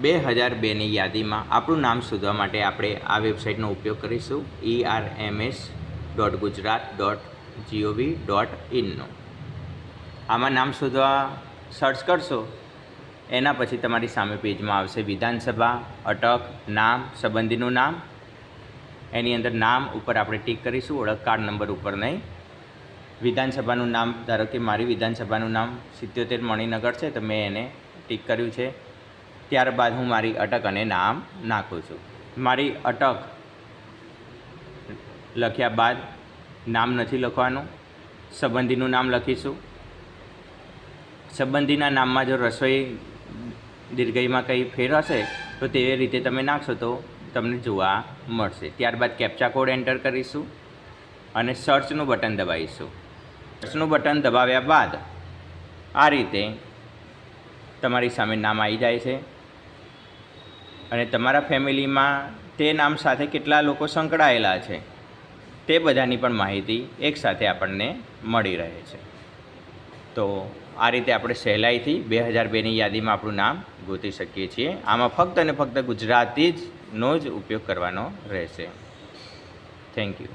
બે હજાર બેની યાદીમાં આપણું નામ શોધવા માટે આપણે આ વેબસાઇટનો ઉપયોગ કરીશું E R M S dot Gujarat dot GOV dot ઇનનો આમાં નામ શોધવા સર્ચ કરશો, એના પછી તમારી સામે પેજમાં આવશે વિધાનસભા, અટક, નામ, સંબંધીનું નામ. એની અંદર નામ ઉપર આપણે ટીક કરીશું, ઓળખ કાર્ડ નંબર ઉપર નહીં. વિધાનસભાનું નામ, ધારો કે મારી વિધાનસભાનું નામ સિત્યોતેર મણિનગર છે, તો મેં એને ટીક કર્યું છે. ત્યારબાદ હું મારી અટક અને નામ નાખું છું. મારી અટક લખ્યા બાદ નામ નથી લખવાનું. સંબંધીનું નામ લખીશું. સંબંધીના નામમાં જો રસોઈ દીર્ઘઈમાં કંઈ ફેર હશે, તો તે રીતે તમે નાખશો તો તમને જોવા મળશે. ત્યારબાદ કેપ્ચા કોડ એન્ટર કરીશું અને સર્ચનું બટન દબાવીશું. સર્ચનું બટન દબાવ્યા બાદ આ રીતે તમારી સામે નામ આવી જાય છે. અને તમારા ફેમિલીમાં તે નામ સાથે કેટલા લોકો સંકળાયેલા છે તે બધાની પણ માહિતી એકસાથે આપણને મળી રહે છે. તો આ રીતે આપણે સહેલાઈથી બે હજાર બેની યાદીમાં આપણું નામ ગોતી શકીએ છીએ. આમાં ફક્ત અને ફક્ત ગુજરાતી જ નો જ ઉપયોગ કરવાનો રહેશે. Thank you